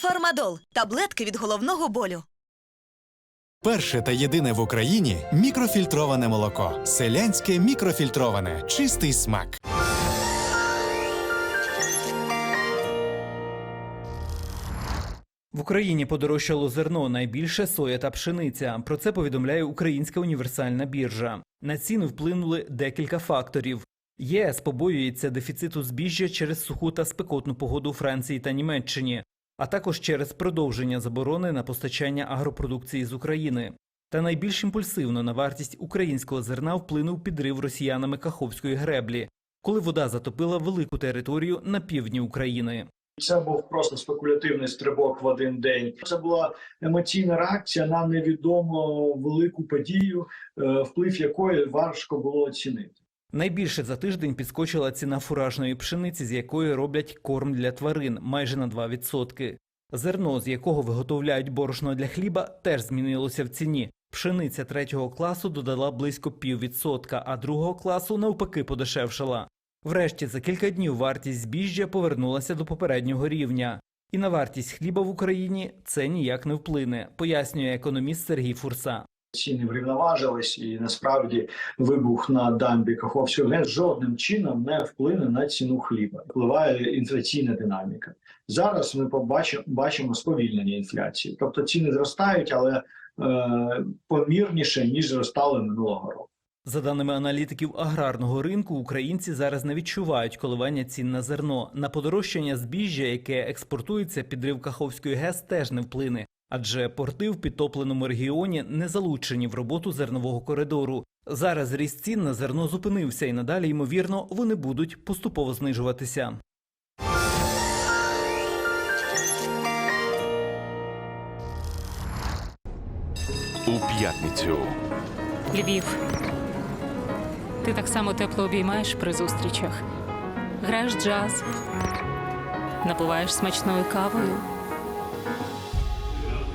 Фармадол таблетки від головного болю. Перше та єдине в Україні мікрофільтроване молоко. Селянське мікрофільтроване. Чистий смак. В Україні подорожчало зерно найбільше соя та пшениця. Про це повідомляє Українська універсальна біржа. На ціну вплинули декілька факторів. ЄС побоюється дефіциту збіжжя через суху та спекотну погоду у Франції та Німеччині, а також через продовження заборони на постачання агропродукції з України. Та найбільш імпульсивно на вартість українського зерна вплинув підрив росіянами Каховської греблі, коли вода затопила велику територію на півдні України. Це був просто спекулятивний стрибок в один день. Це була емоційна реакція на невідому велику подію, е, вплив якої важко було оцінити. Найбільше за тиждень підскочила ціна фуражної пшениці, з якої роблять корм для тварин майже на 2%. Зерно, з якого виготовляють борошно для хліба, теж змінилося в ціні. Пшениця третього класу додала близько піввідсотка, а другого класу навпаки подешевшала. Врешті за кілька днів вартість збіжжя повернулася до попереднього рівня. І на вартість хліба в Україні це ніяк не вплине, пояснює економіст Сергій Фурса. Ціни врівноважились, і насправді вибух на дамбі Каховського ГЕС жодним чином не вплине на ціну хліба. Впливає інфляційна динаміка. Зараз ми побачимо бачимо сповільнення інфляції, тобто ціни зростають, але е, помірніше ніж зростали минулого року. За даними аналітиків аграрного ринку, українці зараз не відчувають коливання цін на зерно. На подорожчання збіжжя, яке експортується, підрив Каховської ГЕС теж не вплине, адже порти в підтопленому регіоні не залучені в роботу зернового коридору. Зараз ріст цін на зерно зупинився, і надалі, ймовірно, вони будуть поступово знижуватися. у п'ятницю. Львів. Ти так само тепло обіймаєш при зустрічах. Граєш джаз, напиваєш смачною кавою.